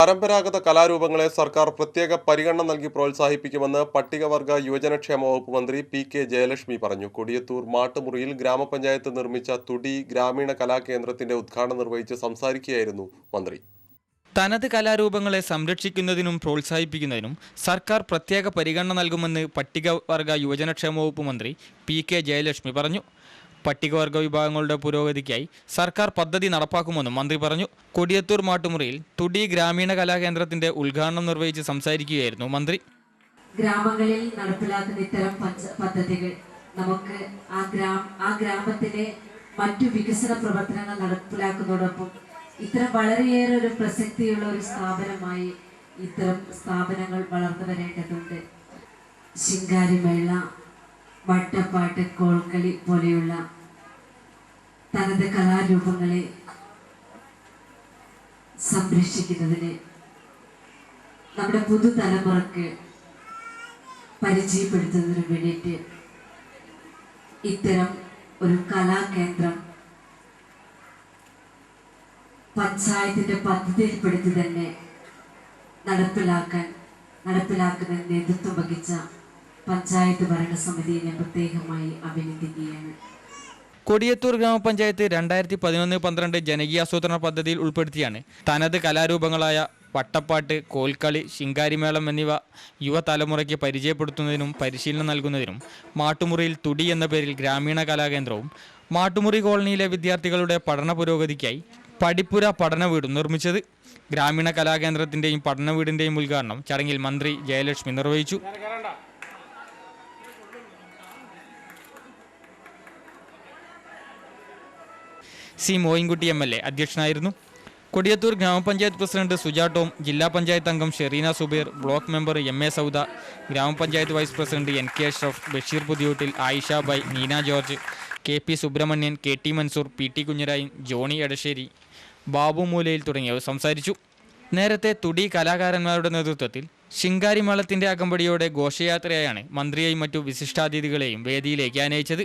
പരമ്പരാഗത കലാരൂപങ്ങളെ സർക്കാർ പ്രത്യേക പരിഗണന നൽകി പ്രോത്സാഹിപ്പിക്കുമെന്ന് പട്ടികവർഗ യുവജനക്ഷേമ വകുപ്പ് മന്ത്രി പി കെ ജയലക്ഷ്മി പറഞ്ഞു. കൊടിയത്തൂർ മാട്ടുമുറിയിൽ ഗ്രാമപഞ്ചായത്ത് നിർമ്മിച്ച തുടി ഗ്രാമീണ കലാകേന്ദ്രത്തിന്റെ ഉദ്ഘാടനം നിർവഹിച്ച് സംസാരിക്കുകയായിരുന്നു മന്ത്രി. തനത് കലാരൂപങ്ങളെ സംരക്ഷിക്കുന്നതിനും പ്രോത്സാഹിപ്പിക്കുന്നതിനും സർക്കാർ പ്രത്യേക പരിഗണന നൽകുമെന്ന് പട്ടികവർഗ യുവജനക്ഷേമ വകുപ്പ് മന്ത്രി പി കെ ജയലക്ഷ്മി പറഞ്ഞു. പട്ടികവർഗ വിഭാഗങ്ങളുടെ പുരോഗതിക്കായി സർക്കാർ പദ്ധതി നടപ്പാക്കുമെന്നും മന്ത്രി പറഞ്ഞു. കൊടിയത്തൂർ മാട്ടുമുറിയിൽ തുടി ഗ്രാമീണ കലാകേന്ദ്രത്തിന്റെ ഉദ്ഘാടനം നിർവഹിച്ച് സംസാരിക്കുകയായിരുന്നു മന്ത്രി. ഗ്രാമങ്ങളിൽ നടപ്പിലാക്കുന്ന ഇത്തരം പദ്ധതികൾ നമുക്ക് ആ ഗ്രാമ ആ ഗ്രാമത്തിലെ മറ്റു വികസന പ്രവർത്തനങ്ങൾ നടപ്പിലാക്കുന്നതോടൊപ്പം ഇത്തരം വളരെയേറെ ഒരു പ്രസക്തിയുള്ള ഒരു സ്ഥാപനമായി ഇത്തരം സ്ഥാപനങ്ങൾ വളർന്നു വരേണ്ടതുണ്ട്. ശിങ്കാരിമേള വട്ടപ്പാട്ട് കോൾക്കളി പോലെയുള്ള തനത് കലാരൂപങ്ങളെ സംരക്ഷിക്കുന്നതിന് നമ്മുടെ പുതുതലമുറക്ക് പരിചയപ്പെടുത്തുന്നതിന് വേണ്ടിയിട്ട് ഇത്തരം ഒരു കലാകേന്ദ്രം പഞ്ചായത്തിന്റെ പദ്ധതിയിൽപ്പെടുത്തി തന്നെ നടപ്പിലാക്കാൻ നടപ്പിലാക്കുന്ന നേതൃത്വം വഹിച്ച പഞ്ചായത്ത് ഭരണസമിതിയെ ഞാൻ പ്രത്യേകമായി അഭിനന്ദിക്കുകയാണ്. കൊടിയത്തൂർ ഗ്രാമപഞ്ചായത്ത് രണ്ടായിരത്തി പതിനൊന്ന് പന്ത്രണ്ട് ജനകീയാസൂത്രണ പദ്ധതിയിൽ ഉൾപ്പെടുത്തിയാണ് തനത് കലാരൂപങ്ങളായ വട്ടപ്പാട്ട് കോൽക്കളി ശിങ്കാരിമേളം എന്നിവ യുവതലമുറയ്ക്ക് പരിചയപ്പെടുത്തുന്നതിനും പരിശീലനം നൽകുന്നതിനും മാട്ടുമുറിയിൽ തുടി എന്ന പേരിൽ ഗ്രാമീണ കലാകേന്ദ്രവും മാട്ടുമുറി കോളനിയിലെ വിദ്യാർത്ഥികളുടെ പഠന പുരോഗതിക്കായി പഠിപ്പുര പഠന വീടും നിർമ്മിച്ചത് ഗ്രാമീണ കലാകേന്ദ്രത്തിന്റെയും പഠന വീടിന്റെയും ഉദ്ഘാടനം ചടങ്ങിൽ മന്ത്രി ജയലക്ഷ്മി നിർവഹിച്ചു. C Moyinkutty M L A അധ്യക്ഷനായിരുന്നു. കൊടിയത്തൂർ ഗ്രാമപഞ്ചായത്ത് പ്രസിഡന്റ് സുജാ ടോം ജില്ലാ പഞ്ചായത്ത് അംഗം Shereena Subeer block member M A Sauda ഗ്രാമപഞ്ചായത്ത് vice president N K Ashraf Basheer Puthiyottil Ayisha Bai Neena George K P Subrahmanyan K T Mansoor P T Kunhirayan Johny Edassery Babu Moolayil തുടങ്ങിയവർ സംസാരിച്ചു. നേരത്തെ തുടി കലാകാരന്മാരുടെ നേതൃത്വത്തിൽ ശിങ്കാരിമേളത്തിന്റെ അകമ്പടിയോടെ ഘോഷയാത്രയായാണ് മന്ത്രിയെയും മറ്റു വിശിഷ്ടാതിഥികളെയും വേദിയിലേക്ക് ആനയിച്ചത്.